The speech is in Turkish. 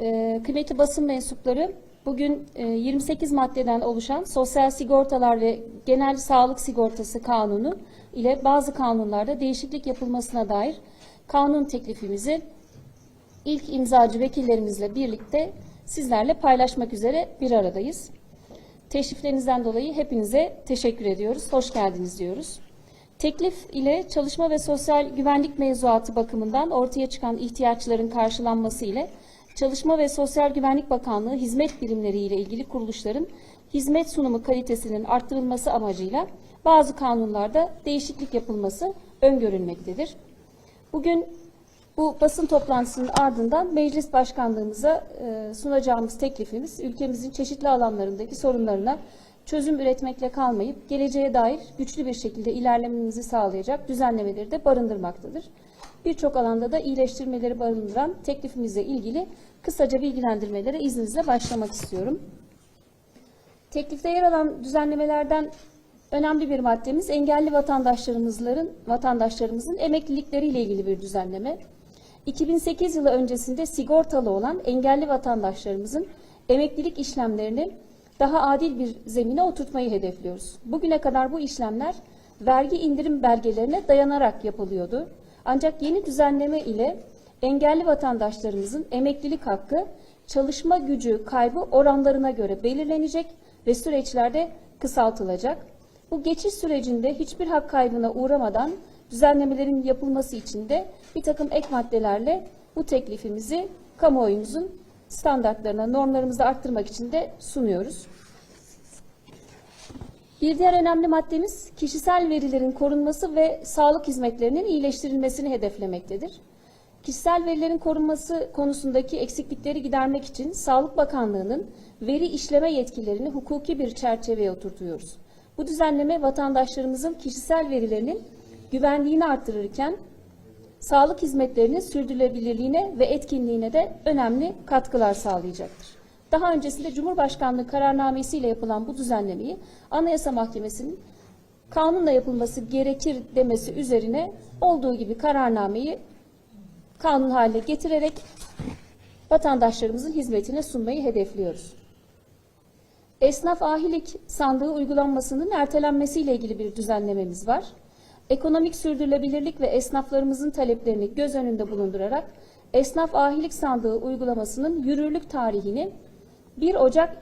Ee, kıymetli basın mensupları, bugün e, 28 maddeden oluşan Sosyal Sigortalar ve Genel Sağlık Sigortası Kanunu ile bazı kanunlarda değişiklik yapılmasına dair kanun teklifimizi ilk imzacı vekillerimizle birlikte sizlerle paylaşmak üzere bir aradayız. Teşriflerinizden dolayı hepinize teşekkür ediyoruz. Hoş geldiniz diyoruz. Teklif ile çalışma ve sosyal güvenlik mevzuatı bakımından ortaya çıkan ihtiyaçların karşılanması ile Çalışma ve Sosyal Güvenlik Bakanlığı hizmet birimleri ile ilgili kuruluşların hizmet sunumu kalitesinin arttırılması amacıyla bazı kanunlarda değişiklik yapılması öngörülmektedir. Bugün bu basın toplantısının ardından meclis başkanlığımıza e, sunacağımız teklifimiz ülkemizin çeşitli alanlarındaki sorunlarına çözüm üretmekle kalmayıp geleceğe dair güçlü bir şekilde ilerlememizi sağlayacak düzenlemeleri de barındırmaktadır. Birçok alanda da iyileştirmeleri barındıran teklifimizle ilgili kısaca bilgilendirmelere izninizle başlamak istiyorum. Teklifte yer alan düzenlemelerden önemli bir maddemiz engelli vatandaşlarımızın vatandaşlarımızın emeklilikleriyle ilgili bir düzenleme. 2008 yılı öncesinde sigortalı olan engelli vatandaşlarımızın emeklilik işlemlerini daha adil bir zemine oturtmayı hedefliyoruz. Bugüne kadar bu işlemler vergi indirim belgelerine dayanarak yapılıyordu. Ancak yeni düzenleme ile engelli vatandaşlarımızın emeklilik hakkı çalışma gücü kaybı oranlarına göre belirlenecek ve süreçlerde kısaltılacak. Bu geçiş sürecinde hiçbir hak kaybına uğramadan düzenlemelerin yapılması için de bir takım ek maddelerle bu teklifimizi kamuoyumuzun standartlarına, normlarımızı arttırmak için de sunuyoruz. Bir diğer önemli maddemiz kişisel verilerin korunması ve sağlık hizmetlerinin iyileştirilmesini hedeflemektedir. Kişisel verilerin korunması konusundaki eksiklikleri gidermek için Sağlık Bakanlığı'nın veri işleme yetkilerini hukuki bir çerçeveye oturtuyoruz. Bu düzenleme vatandaşlarımızın kişisel verilerinin güvenliğini artırırken sağlık hizmetlerinin sürdürülebilirliğine ve etkinliğine de önemli katkılar sağlayacaktır. Daha öncesinde Cumhurbaşkanlığı kararnamesiyle yapılan bu düzenlemeyi Anayasa Mahkemesi'nin kanunla yapılması gerekir demesi üzerine olduğu gibi kararnameyi kanun haline getirerek vatandaşlarımızın hizmetine sunmayı hedefliyoruz. Esnaf ahilik sandığı uygulanmasının ertelenmesiyle ilgili bir düzenlememiz var. Ekonomik sürdürülebilirlik ve esnaflarımızın taleplerini göz önünde bulundurarak esnaf ahilik sandığı uygulamasının yürürlük tarihini 1 Ocak